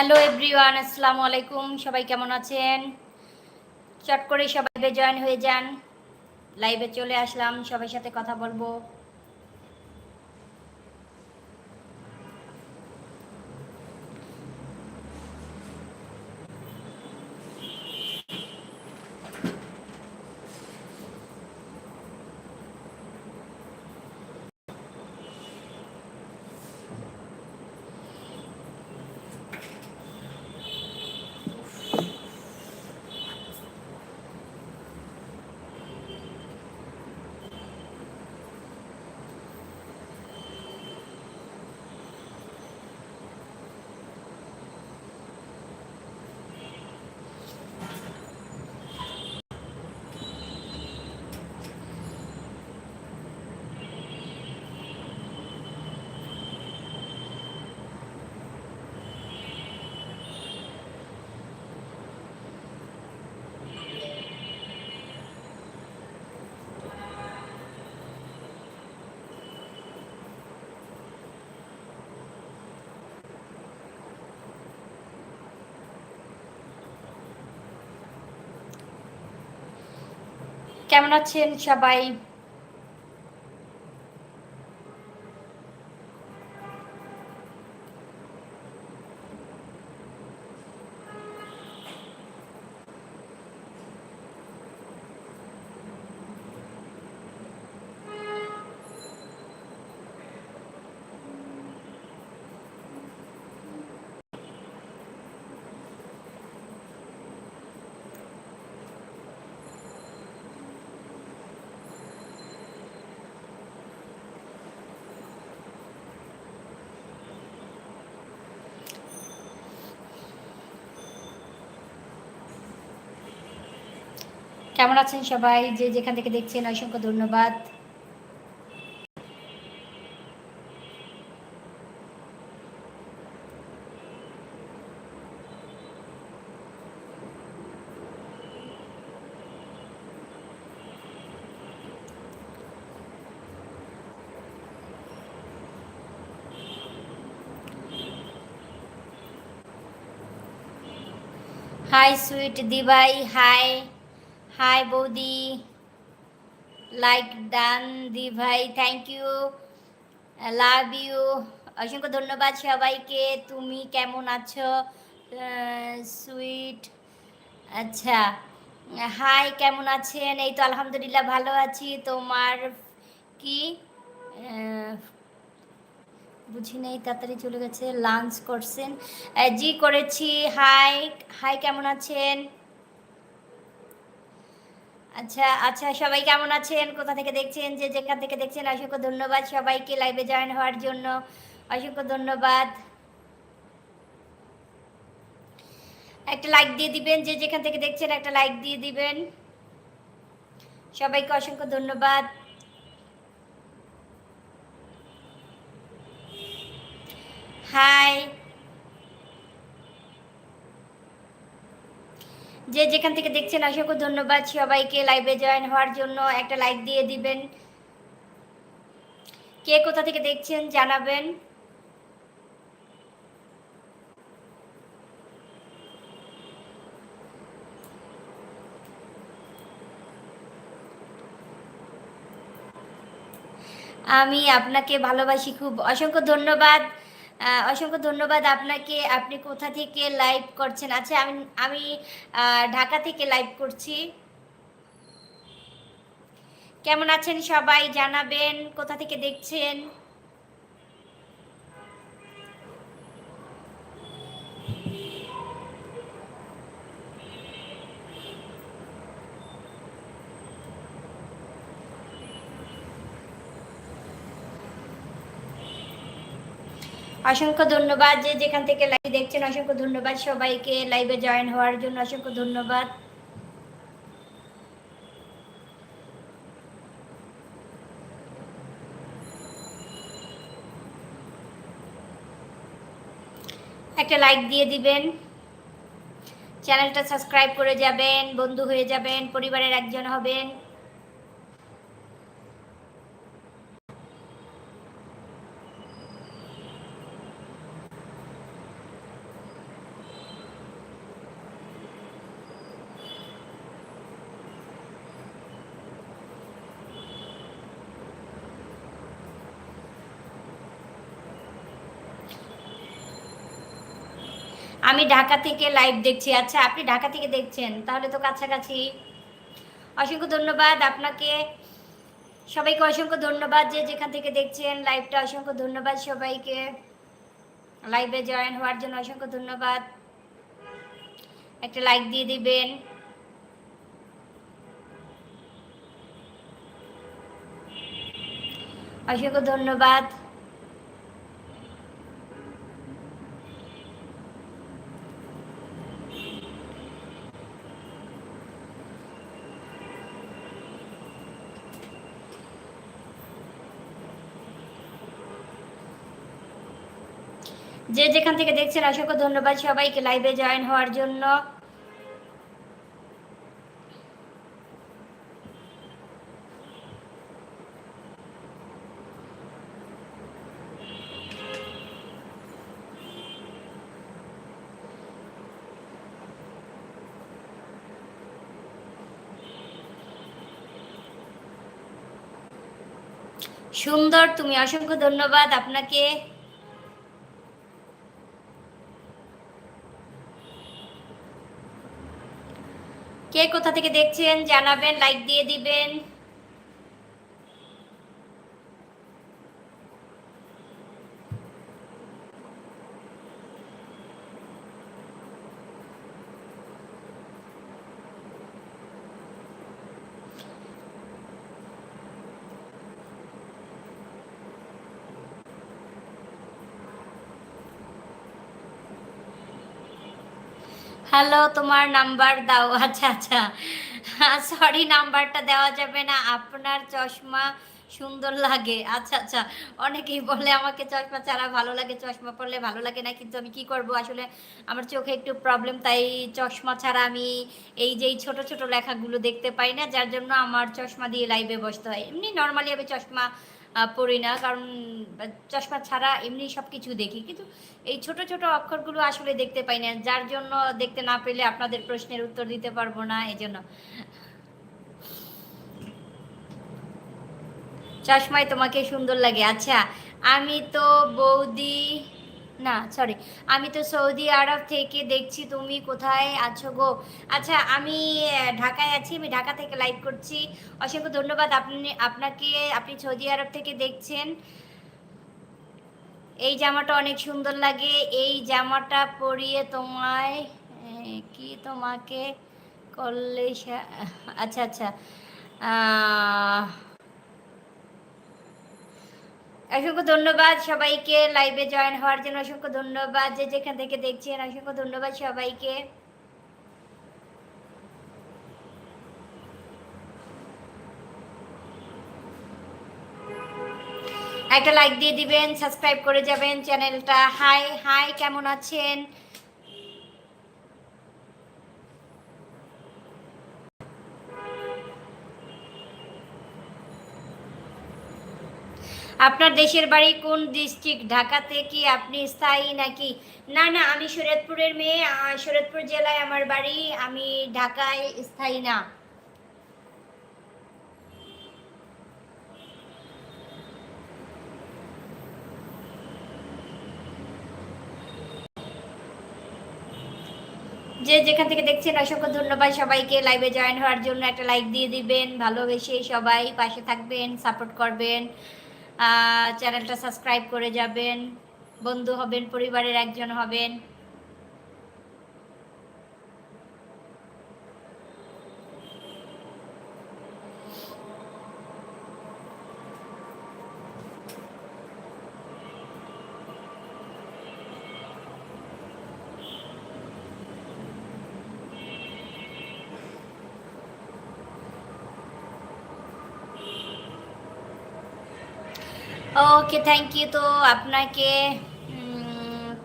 Hello everyone আসসালামু আলাইকুম সবাই কেমন আছেন? চট করে সবাই জয়েন হয়ে যান। লাইভে চলে আসলাম। সবার সাথে কথা বলব। কেমন আছেন সবাই কেমন আছেন সবাই যে যেখান থেকে দেখছেন অসংখ্য ধন্যবাদ। হাই সুইট দিবাই হাই হাই বৌদি লাইক ডান দি ভাই থ্যাংক ইউ লাভ ইউ অসংখ্য ধন্যবাদ সবাইকে। তুমি কেমন আছো? সুইট আচ্ছা। হাই কেমন আছেন? এই তো আলহামদুলিল্লাহ ভালো আছি। তোমার কি? বুঝি নেই, তাড়াতাড়ি চলে গেছে। লাঞ্চ করছেন। জি করেছি। হাই হাই কেমন আছেন? আচ্ছা আচ্ছা সবাই কেমন আছেন? কোথা থেকে দেখছেন? যে যেখান থেকে দেখছেন, অসংখ্য ধন্যবাদ সবাইকে লাইভে জয়েন হওয়ার জন্য। অসংখ্য ধন্যবাদ। একটা লাইক দিয়ে দিবেন, যে যেখান থেকে দেখছেন, একটা লাইক দিয়ে দিবেন। সবাইকে অসংখ্য ধন্যবাদ। হাই যে যেখান থেকে দেখছেন অসংখ্য ধন্যবাদ সবাইকে লাইভে জয়েন হওয়ার জন্য। একটা লাইক দিয়ে দিবেন। কে কোথা থেকে দেখছেন, জানাবেন। আমি আপনাকে ভালোবাসি, খুব অসংখ্য ধন্যবাদ। অসংখ্য ধন্যবাদ আপনাকে। আপনি কোথা থেকে লাইভ করছেন? আচ্ছা আমি আমি ঢাকা থেকে লাইভ করছি। কেমন আছেন সবাই? জানাবেন, কোথা থেকে দেখছেন? অসংখ্য ধন্যবাদ যে যেখান থেকে লাইভ দেখছেন, অসংখ্য ধন্যবাদ সবাইকে লাইভে জয়েন হওয়ার জন্য, অসংখ্য ধন্যবাদ। একটা লাইক দিয়ে দিবেন। চ্যানেলটা সাবস্ক্রাইব করে যাবেন, বন্ধু হয়ে যাবেন, পরিবারের একজন হবেন। আমি ঢাকা থেকে লাইভ দেখছি। আচ্ছা আপনি ঢাকা থেকে দেখছেন, তাহলে তো কাছাকাছি। অসংখ্য ধন্যবাদ আপনাকে। সবাইকে অসংখ্য ধন্যবাদ যে যেখান থেকে দেখছেন লাইভটা অসংখ্য ধন্যবাদ সবাইকে। লাইভে জয়েন হওয়ার জন্য অসংখ্য ধন্যবাদ। একটা লাইক দিয়ে দিবেন। অসংখ্য ধন্যবাদ। যে যেখান থেকে দেখছেন, অসংখ্য ধন্যবাদ সবাইকে লাইভে জয়েন হওয়ার জন্য। সুন্দর, তুমি অসংখ্য ধন্যবাদ আপনাকে। কে কোথা থেকে দেখছেন জানাবেন লাইক দিয়ে দিবেন। হ্যালো তোমার নাম্বার দাও। আচ্ছা আচ্ছা। সরি নাম্বারটা দেওয়া যাবে না। আপনার চশমা সুন্দর লাগে। আচ্ছা আচ্ছা। অনেকেই বলে আমাকে চশমা ছাড়া ভালো লাগে, চশমা পরলে ভালো লাগে না, কিন্তু আমি কি করব? আসলে আমার চোখে একটু প্রবলেম তাই চশমা ছাড়া আমি এই যে ছোট ছোট লেখাগুলো দেখতে পাই না, যার জন্য আমার চশমা দিয়ে লাইভে বসতে হয়। এমনি নর্মালি আমি চশমা পড়ি না। কারণ চশমা ছাড়া এমনি সব কিছু দেখি। কিন্তু এই ছোট ছোট অক্ষরগুলো আসলে দেখতে পাই না। যার জন্য দেখতে না পেলে আপনাদের প্রশ্নের উত্তর দিতে পারব না এই জন্য চশমায় তোমাকে সুন্দর লাগে। আচ্ছা আমি তো বৌদি না সরি আমি তো সৌদি আরব থেকে দেখছি তুমি কোথায় আছো গো। আচ্ছা আমি ঢাকায় আছি, আমি ঢাকা থেকে লাইভ করছি। অসংখ্য ধন্যবাদ আপনি, আপনাকে, আপনি সৌদি আরব থেকে দেখছেন। এই জামাটা অনেক সুন্দর লাগে। এই জামাটা পরিয়ে তোমায় কি তোমাকে করলে আচ্ছা আচ্ছা অসংখ্য ধন্যবাদ সবাইকে লাইভে জয়েন হওয়ার জন্য। অসংখ্য ধন্যবাদ যে যেখান থেকে দেখছেন, অসংখ্য ধন্যবাদ সবাইকে। একটা লাইক দিয়ে দিবেন সাবস্ক্রাইব করে যাবেন চ্যানেলটা। হাই হাই কেমন আছেন? আপনার দেশের বাড়ি কোন ডিস্ট্রিক্ট? ঢাকাতে কি আপনি স্থায়ী নাকি? না না, আমি শরীয়তপুরের মেয়ে শরীয়তপুর জেলায় আমার বাড়ি, আমি ঢাকায় স্থায়ী না। যে যেখান থেকে দেখছেন, অসংখ্য ধন্যবাদ সবাইকে। লাইভে জয়েন হওয়ার জন্য একটা লাইক দিয়ে দিবেন, ভালোবেসে সবাই পাশে থাকবেন সাপোর্ট করবেন। চ্যানেলটা সাবস্ক্রাইব করে যাবেন বন্ধু হবেন পরিবারের একজন হবেন। ওকে থ্যাংক ইউ তো আপনাকে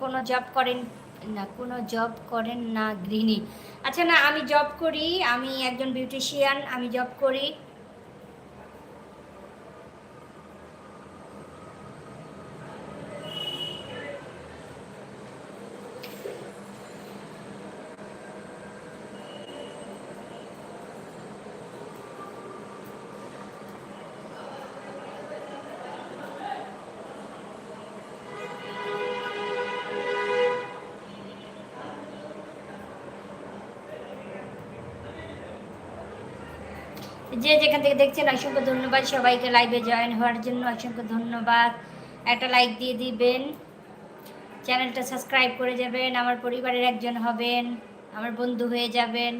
কোনো জব করেন, না, কোনো জব করেন না, গৃহিণী। আচ্ছা না, আমি জব করি, আমি একজন বিউটিশিয়ান আমি জব করি। যে যেখান থেকে দেখছেন, অসংখ্য ধন্যবাদ সবাইকে লাইভে জয়েন হওয়ার জন্য। অসংখ্য ধন্যবাদ। একটা লাইক দিয়ে দিবেন। চ্যানেলটা সাবস্ক্রাইব করে যাবেন। আমার পরিবারের একজন হবেন। আমার বন্ধু হয়ে যাবেন।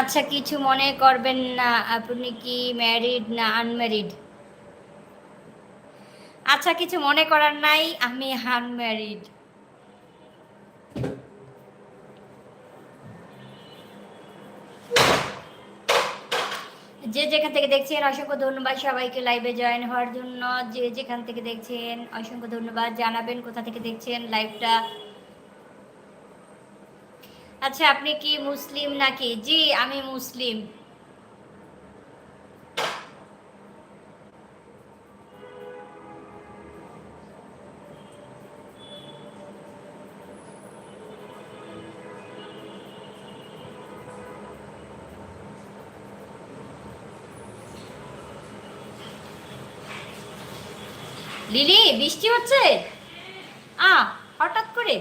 আচ্ছা কিছু মনে করবেন না, আপনি কি ম্যারিড না আনম্যারিড আচ্ছা কিছু মনে করার নাই, আমি আনম্যারিড যে যেখান থেকে দেখছেন, অসংখ্য ধন্যবাদ সবাইকে লাইভে জয়েন হওয়ার জন্য। যে যেখান থেকে দেখছেন, অসংখ্য ধন্যবাদ। জানাবেন কোথা থেকে দেখছেন লাইভটা আচ্ছা আপনি কি মুসলিম নাকি? জি আমি মুসলিম। লিলি বৃষ্টি হচ্ছে? আ হঠাৎ করে।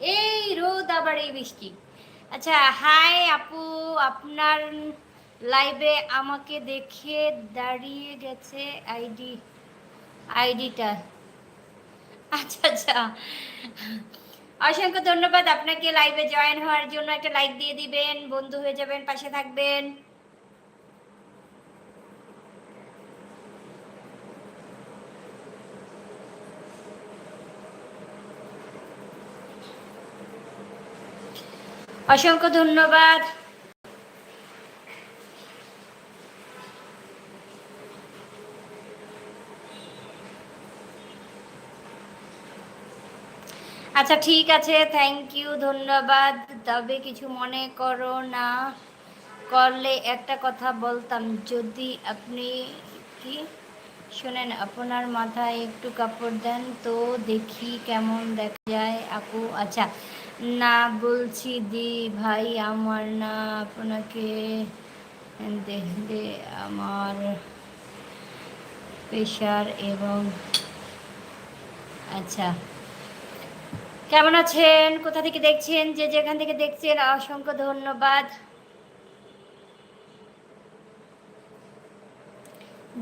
এই রোদ আবার এই বৃষ্টি। আচ্ছা হাই আপু, আপনার লাইভে আমাকে দেখে দাঁড়িয়ে গেছে আইডি আইডিটা আচ্ছা আচ্ছা। অসংখ্য ধন্যবাদ, আপনাকে লাইভে জয়েন হওয়ার জন্য। একটা লাইক দিয়ে দিবেন, বন্ধু হয়ে যাবেন, পাশে থাকবেন। অসংখ্য ধন্যবাদ। আচ্ছা ঠিক আছে থ্যাংক ইউ ধন্যবাদ। তবে কিছু মনে করো না, করলে একটা কথা বলতাম, যদি আপনি কি শোনেন, আপনার মাথায় একটু কাপড় দেন, তো দেখি কেমন দেখা যায়। আপু আচ্ছা না বলছি দি ভাই, আমার না আপনাকে দেখলে আমার প্রেশার এবং আচ্ছা। কেমন আছেন? কোথা থেকে দেখছেন? যে যেখান থেকে দেখছেন, অসংখ্য ধন্যবাদ।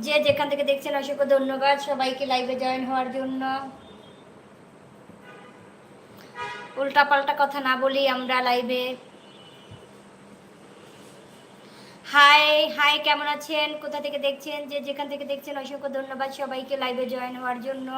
যে যেখান থেকে দেখছেন, অসংখ্য ধন্যবাদ সবাইকে লাইভে জয়েন হওয়ার জন্য। উল্টা পাল্টা কথা না বলি আমরা লাইভে হাই হাই কেমন আছেন? কোথা থেকে দেখছেন? যে যেখান থেকে দেখছেন, অসংখ্য ধন্যবাদ সবাইকে লাইভে জয়েন হওয়ার জন্য।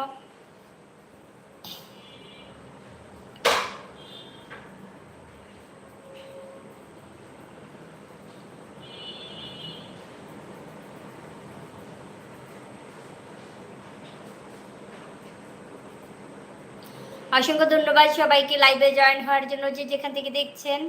অসংখ্য ধন্যবাদ সবাইকে লাইভে জয়েন হওয়ার জন্য যে যেখান থেকে দেখছেন।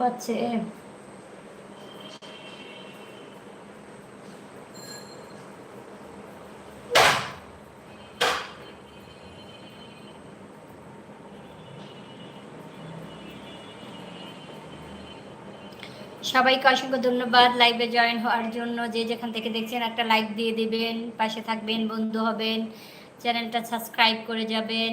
পাচ্ছে। সবাইকে অসংখ্য ধন্যবাদ লাইভে জয়েন হওয়ার জন্য। যে যেখান থেকে দেখছেন একটা লাইক দিয়ে দিবেন, পাশে থাকবেন, বন্ধু হবেন চ্যানেলটা সাবস্ক্রাইব করে যাবেন।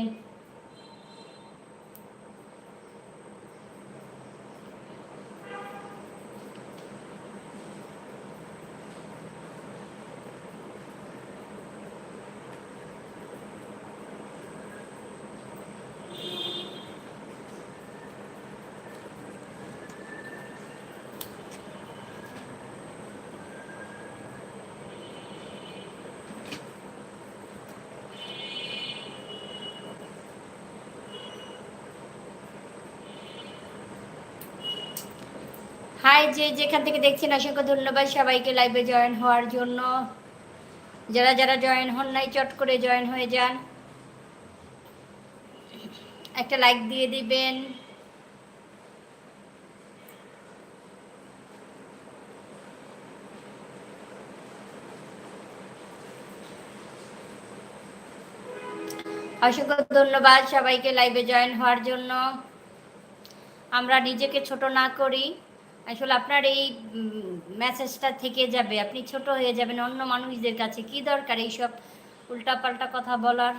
হাই যে যেখান থেকে দেখছেন, অসংখ্য ধন্যবাদ সবাইকে লাইভে জয়েন হওয়ার জন্য। যারা যারা জয়েন হন নাই, চট করে জয়েন হয়ে যান। একটা লাইক দিয়ে দিবেন। অসংখ্য ধন্যবাদ সবাইকে লাইভে জয়েন হওয়ার জন্য। আমরা নিজেকে ছোট না করি। আসলে আপনার এই মেসেজটা থেকে যাবে, আপনি ছোট হয়ে যাবেন অন্য মানুষদের কাছে, কি দরকার এইসব উল্টাপাল্টা কথা বলার?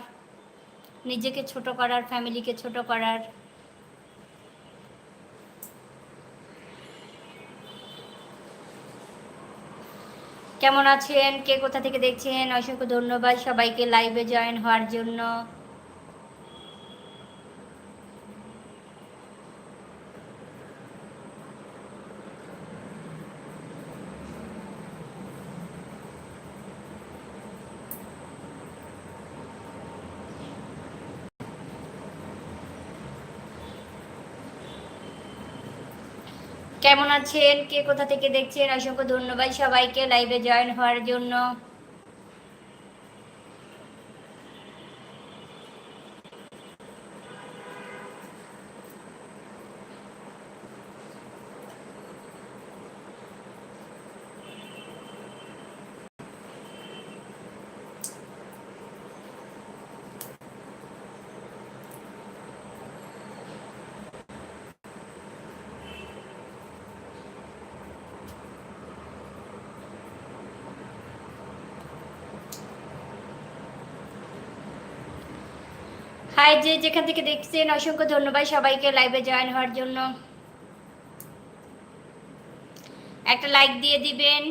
নিজেকে ছোট করার ফ্যামিলিকে ছোট করার। কেমন আছেন? কে কোথা থেকে দেখছেন? অসংখ্য ধন্যবাদ সবাইকে লাইভে জয়েন হওয়ার জন্য। কেমন আছেন? কে কোথা থেকে দেখছেন? অসংখ্য ধন্যবাদ সবাইকে লাইভে জয়েন হওয়ার জন্য হাই যে যেখান থেকে দেখছেন, অসংখ্য ধন্যবাদ সবাইকে লাইভে জয়েন হওয়ার জন্য। একটা লাইক দিয়ে দিবেন।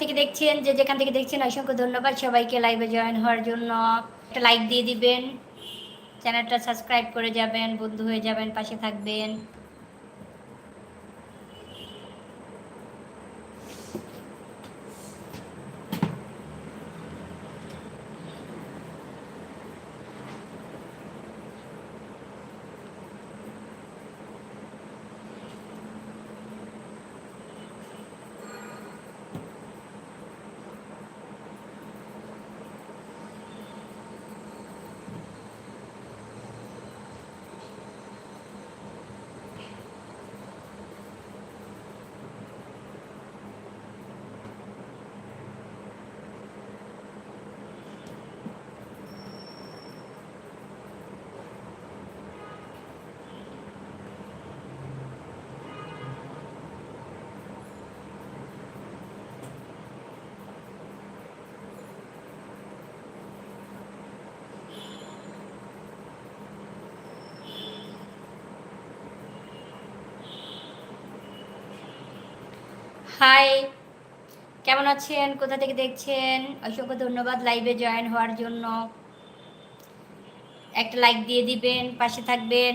থেকে দেখছেন, যে যেখান থেকে দেখছেন, অসংখ্য ধন্যবাদ সবাইকে লাইভে জয়েন হওয়ার জন্য। একটা লাইক দিয়ে দিবেন চ্যানেলটা সাবস্ক্রাইব করে যাবেন, বন্ধু হয়ে যাবেন, পাশে থাকবেন। হাই কেমন আছেন? কোথা থেকে দেখছেন? অসংখ্য ধন্যবাদ লাইভে জয়েন হওয়ার জন্য। একটা লাইক দিয়ে দিবেন, পাশে থাকবেন।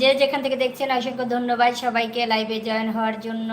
যে যেখান থেকে দেখছেন অসংখ্য ধন্যবাদ সবাইকে লাইভে জয়েন হওয়ার জন্য।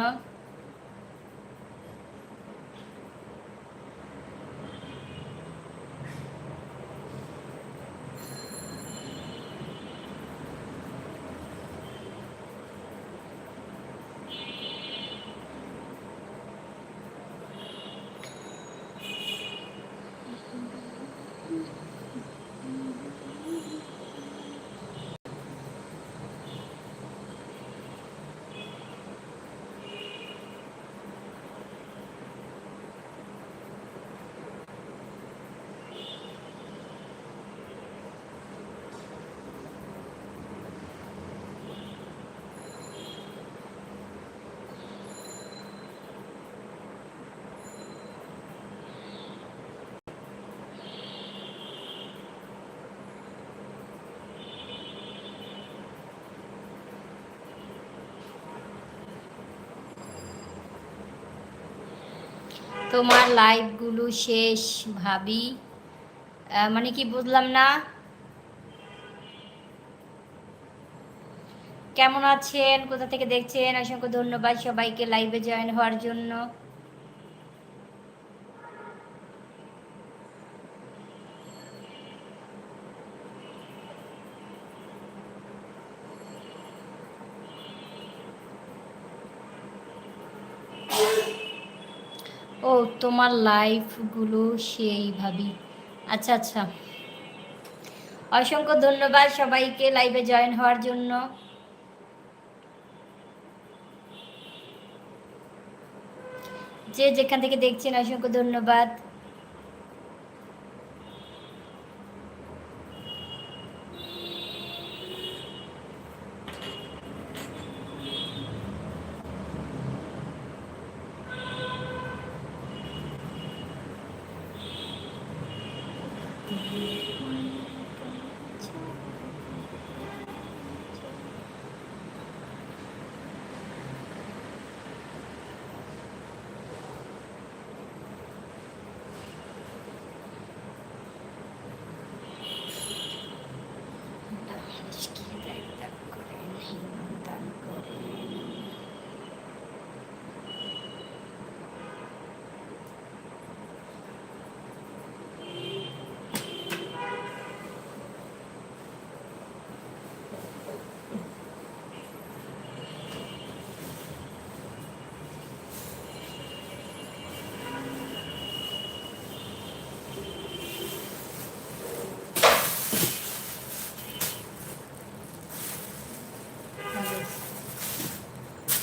তোমার লাইভগুলো শেষ ভাবি। মানে কি বুঝলাম না? কেমন আছেন? কোথা থেকে দেখছেন? অসংখ্য ধন্যবাদ সবাইকে লাইভে জয়েন হওয়ার জন্য। তোমার লাইফগুলো সেই ভাবি। আচ্ছা আচ্ছা। অসংখ্য ধন্যবাদ সবাইকে লাইভে জয়েন হওয়ার জন্য। যে যেখান থেকে দেখছেন, অসংখ্য ধন্যবাদ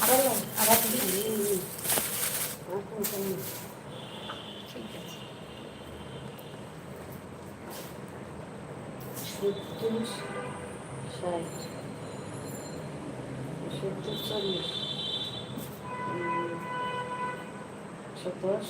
আবার না, আবার দিবি? ঠিক আছে সত্তর ষাট সত্তর চল্লিশ উম, একশো দশ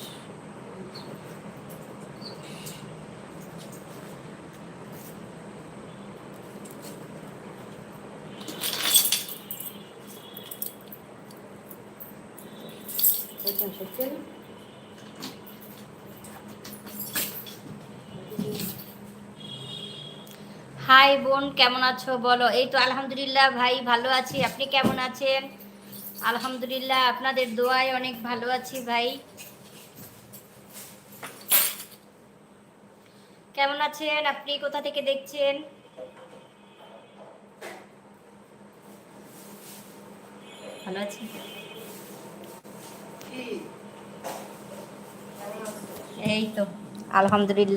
হাই বোন, কেমন আছো? বলো। এই তো আলহামদুলিল্লাহ ভাই, ভালো আছি। আপনি কেমন আছেন? আলহামদুলিল্লাহ, আপনাদের দোয়ায় অনেক ভালো আছি ভাই। কেমন আছেন? আপনি কোথা থেকে দেখছেন? ভালো আছি এই তো আলহামদুলিল্লাহ।